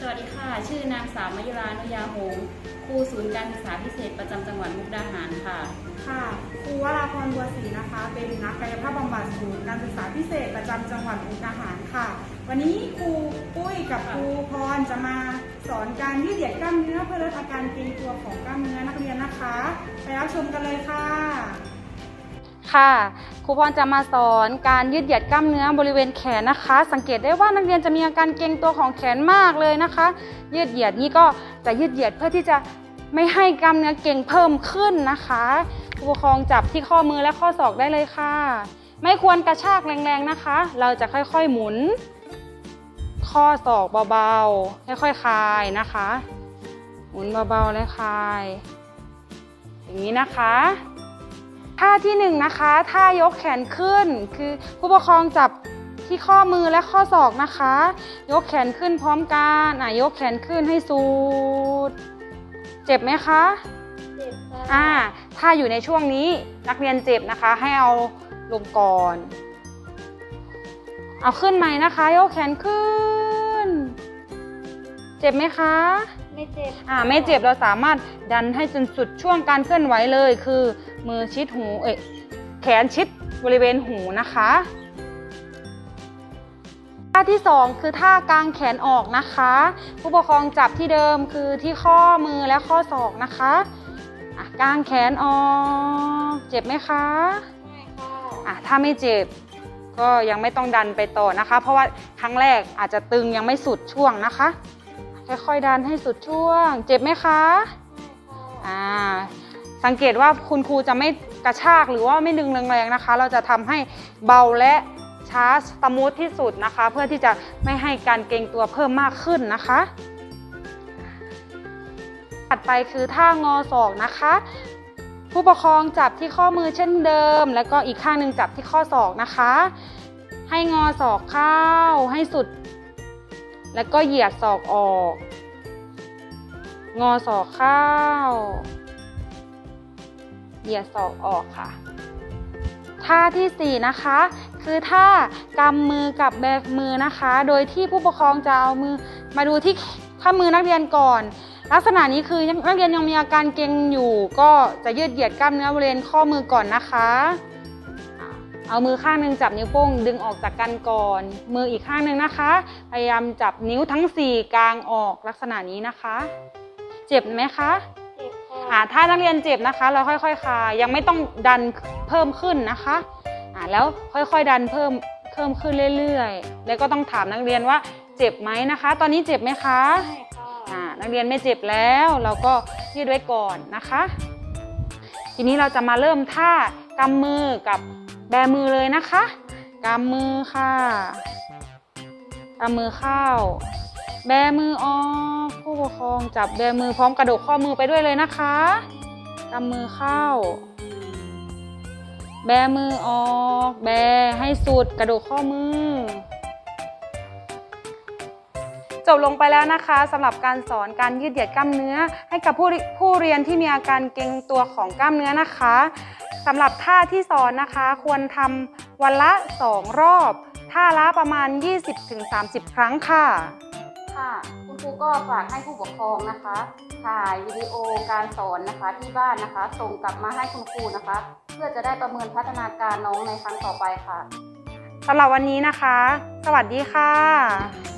สวัสดีค่ะ ชื่อนางสาวมยุรานุยาหงส์ครูศูนย์การศึกษาพิเศษประจำจังหวัดมุกดาหารค่ะ ค่ะ ครูวราพรบัวศรีนะคะ เป็นนักกายภาพบำบัดศูนย์การศึกษาพิเศษประจำจังหวัดมุกดาหารค่ะ วันนี้ครูปุ้ยกับครูพรจะมาสอนการยืดเหยียดกล้ามเนื้อเพื่อลดอาการเกร็งตัวของกล้ามเนื้อนักเรียนนะคะ ไปรับชมกันเลยค่ะ ค่ะครูพรจะมาสอนการยืดเหยียดกล้ามเนื้อบริเวณแขนนะคะ สังเกตได้ว่านักเรียนจะมีอาการเกร็งตัวของแขนมากเลยนะคะ ยืดเหยียดนี่ก็จะยืดเหยียดเพื่อที่จะไม่ให้กล้ามเนื้อเกร็งเพิ่มขึ้นนะคะผู้ปกครองจับที่ข้อมือและข้อศอกได้เลยค่ะ ไม่ควรกระชากแรงๆนะคะ เราจะค่อยๆหมุน ข้อศอกเบาๆค่อยๆคลายนะคะ หมุนเบาๆและคลาย อย่างนี้นะคะ ท่าที่หนึ่งนะคะท่ายกแขนขึ้น คือผู้ปกครองจับที่ข้อมือและข้อศอกนะคะ ยกแขนขึ้นพร้อมกันอะยกแขนขึ้นให้สุด เจ็บไหมคะเจ็บค่ะอ่าถ้าอยู่ในช่วงนี้นักเรียนเจ็บนะคะ ให้เอาลงก่อน เอาขึ้นใหม่นะคะ ยกแขนขึ้น เจ็บไหมคะ ไม่เจ็บอ่าไม่เจ็บเราสามารถดันให้จนสุดช่วงการเคลื่อนไหวเลย คือมือชิดหูเอ้ยแขนชิดบริเวณหูนะคะท่าที่สองคือท่ากางแขนออกนะคะ ผู้ปกครองจับที่เดิมคือที่ข้อมือและข้อศอกนะคะอะกางแขนออกเจ็บไหมคะไม่ค่ะอะถ้าไม่เจ็บก็ยังไม่ต้องดันไปต่อนะคะ เพราะว่าครั้งแรกอาจจะตึงยังไม่สุดช่วงนะคะ ค่อยๆดันให้สุดช่วง เจ็บไหมคะอ่าสังเกตว่าคุณครูจะไม่กระชากหรือว่าไม่ดึงแรงๆนะคะ เราจะทำให้เบาและช้าสมูทที่สุดนะคะ เพื่อที่จะไม่ให้การเกร็งตัวเพิ่มมากขึ้นนะคะถัดไปคือท่างอศอกนะคะ ผู้ปกครองจับที่ข้อมือเช่นเดิม แล้วก็อีกข้างหนึ่งจับที่ข้อศอกนะคะ ให้งอศอกเข้าให้สุด แล้วก็เหยียดศอกออก งอศอกเข้า เหยียดศอกออกค่ะ ท่าที่สี่นะคะ คือท่ากำมือกับแบมือนะคะ โดยที่ผู้ปกครองจะเอามือมาดูที่ข้ามือนักเรียนก่อน ลักษณะนี้คือนักเรียนยังมีอาการเกร็งอยู่ ก็จะยืดเหยียดกล้ามเนื้อบริเวณข้อมือก่อนนะคะ เอามือข้างหนึ่งจับนิ้วโป้งดึงออกจากกันก่อน มืออีกข้างหนึ่งนะคะ พยายามจับนิ้วทั้ง 4 กลางออกลักษณะนี้นะคะ เจ็บไหมคะเจ็บค่ะอ่าถ้านักเรียนเจ็บนะคะ เราค่อยๆคลายยังไม่ต้องดันเพิ่มขึ้นนะคะอ่าแล้วค่อยๆดันเพิ่มเพิ่มขึ้นเรื่อยๆ แล้วก็ต้องถามนักเรียนว่าเจ็บไหมนะคะ ตอนนี้เจ็บไหมคะไม่ค่ะอ่านักเรียนไม่เจ็บแล้วเราก็ยืดไว้ก่อนนะคะ ทีนี้เราจะมาเริ่มท่ากำมือกับ แบมือเลยนะคะกำมือค่ะกำมือเข้า แบมือออกผู้ปกครองจับแบมือพร้อมกระดกข้อมือไปด้วยเลยนะคะกำมือเข้า แบมือออก แบให้สุดกระดกข้อมือ จบลงไปแล้วนะคะสำหรับการสอนการยืดเหยียดกล้ามเนื้อ ให้กับผู้ผู้เรียนที่มีอาการเกร็งตัวของกล้ามเนื้อนะคะสำหรับท่าที่สอนนะคะ ควรทำวันละ 2 รอบ ท่าละประมาณ 20-30 ครั้งค่ะค่ะคุณครูก็ฝากให้ผู้ปกครองนะคะถ่ายวิดีโอการสอนนะคะที่บ้านนะคะ ส่งกลับมาให้คุณครูนะคะ เพื่อจะได้ประเมินพัฒนาการน้องในครั้งต่อไปค่ะสำหรับวันนี้นะคะ สวัสดีค่ะ